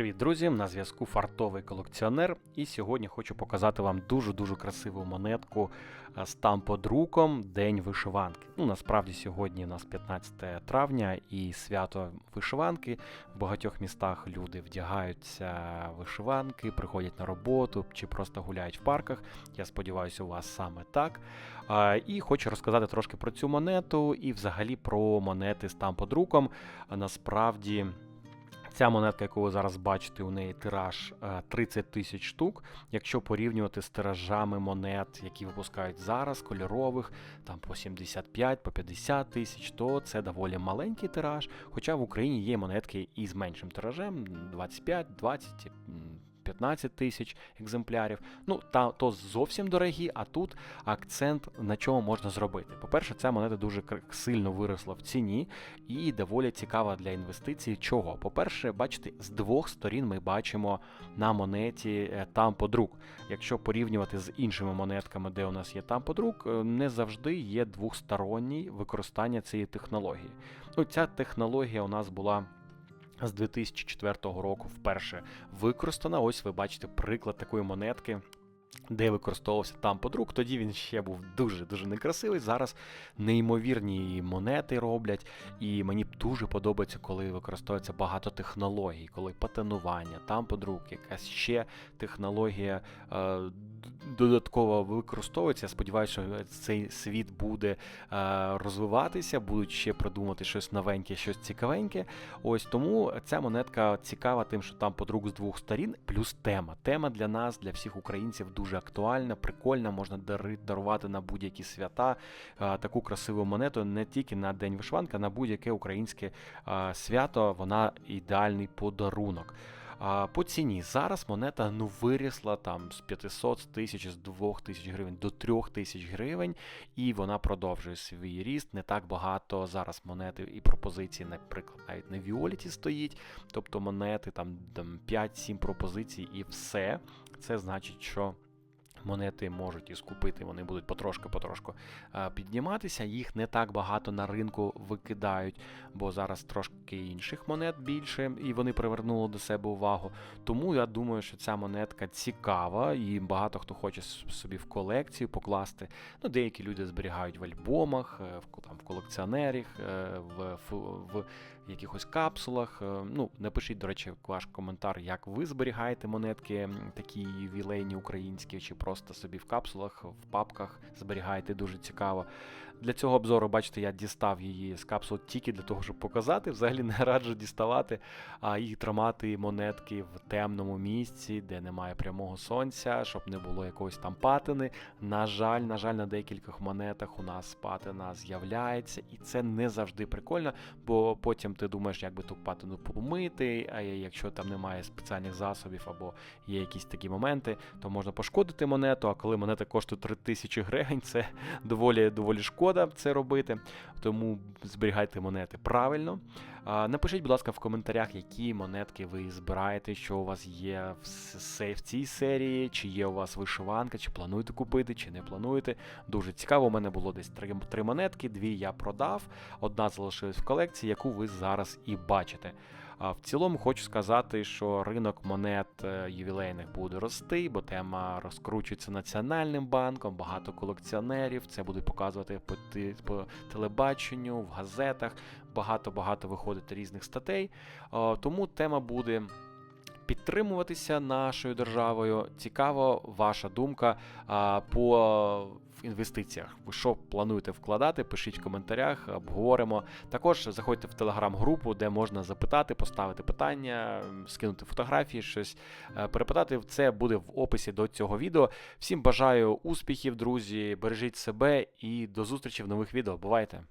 Привіт, друзі! На зв'язку фартовий колекціонер. І сьогодні хочу показати вам дуже-дуже красиву монетку е, з тамподруком День вишиванки. Ну, насправді сьогодні у нас 15 травня і свято вишиванки. В багатьох містах люди вдягаються вишиванки, приходять на роботу чи просто гуляють в парках. Я сподіваюся, у вас саме так. І хочу розказати трошки про цю монету і взагалі про монети з тамподруком. Насправді. Ця монетка, яку ви зараз бачите, у неї тираж е, 30 тисяч штук. Якщо порівнювати з тиражами монет, які випускають зараз, кольорових, там по 75, по 50 тисяч, то це доволі маленький тираж. Хоча в Україні є монетки із меншим тиражем 25, 20. М, 15 тисяч екземплярів. Ну, та то зовсім дорогі, а тут акцент на чому можна зробити. По-перше, ця монета дуже сильно виросла в ціні і доволі цікава для інвестицій. Чого? По-перше, бачите, з двох сторін ми бачимо на монеті е, там подрук. Якщо порівнювати з іншими монетками, де у нас є там подрук, е, не завжди є двостороннє використання цієї технології. Ну, ця технологія у нас була. З 2004 року вперше використана. Ось ви бачите приклад такої монетки, де використовувався там подрук. Тоді він ще був дуже-дуже некрасивий. Зараз неймовірні монети роблять, і мені дуже подобається, коли використовується багато технологій, коли патентування, там подрук, якась ще технологія е, додатково використовується. Я сподіваюся, що цей світ буде е, розвиватися, будуть ще придумати щось новеньке, щось цікавеньке. Ось тому ця монетка цікава тим, що там подруг з двох сторін, плюс тема. Тема для нас, для всіх українців, дуже актуальна, прикольна. Можна дарувати на будь-які свята таку красиву монету не тільки на День вишиванки, а на будь-яке українське свято. Вона ідеальний подарунок. По ціні зараз монета ну вирісла там з 500 з тисяч, з 2000 гривень до 3000 гривень, і вона продовжує свій ріст. Не так багато зараз монети і пропозицій, наприклад, навіть на Віоліті стоїть. Тобто монети там 5-7 пропозицій і все. Це значить, що. Монети можуть і скупити, вони будуть потрошки-потрошку е, підніматися. Їх не так багато на ринку викидають, бо зараз трошки інших монет більше, і вони привернули до себе увагу. Тому я думаю, що ця монетка цікава, і багато хто хоче собі в колекцію покласти. Ну, деякі люди зберігають в альбомах, е, в там в колекціонерах, е, в, в якихось капсулах. Ну, напишіть, до речі, ваш коментар, як ви зберігаєте монетки такі ювілейні українські, чи просто собі в капсулах, в папках зберігаєте дуже цікаво. Для цього обзору, бачите, я дістав її з капсул тільки для того, щоб показати. Взагалі не раджу діставати, а і тримати монетки в темному місці, де немає прямого сонця, щоб не було якоїсь там патини. На жаль, на жаль, на деяких монетах у нас патина з'являється, і це не завжди прикольно, бо потім ти думаєш, як би ту патину помити, а якщо там немає спеціальних засобів або є якісь такі моменти, то можна пошкодити монету. А коли монета коштує 3000 гривень, це доволі доволі шкода це робити. Тому зберігайте монети правильно. Напишіть, будь ласка, в коментарях, які монетки ви збираєте, що у вас є в цій серії, чи є у вас вишиванка, чи плануєте купити, чи не плануєте. Дуже цікаво. У мене було десь три, три монетки, дві я продав, одна залишилась в колекції, яку ви зараз і бачите. А в цілому хочу сказати, що ринок монет е, ювілейних буде рости, бо тема розкручується національним банком, багато колекціонерів. Це будуть показувати по, по телебаченню, в газетах. Багато-багато виходить різних статей. Е, Тому тема буде. Підтримуватися нашою державою. Цікаво, ваша думка по інвестиціях. Ви що плануєте вкладати? Пишіть в коментарях, обговоримо. Також заходьте в телеграм-групу, де можна запитати, поставити питання, скинути фотографії, щось е, перепитати. Це буде в описі до цього відео. Всім бажаю успіхів, друзі. Бережіть себе і до зустрічі в нових відео. Бувайте!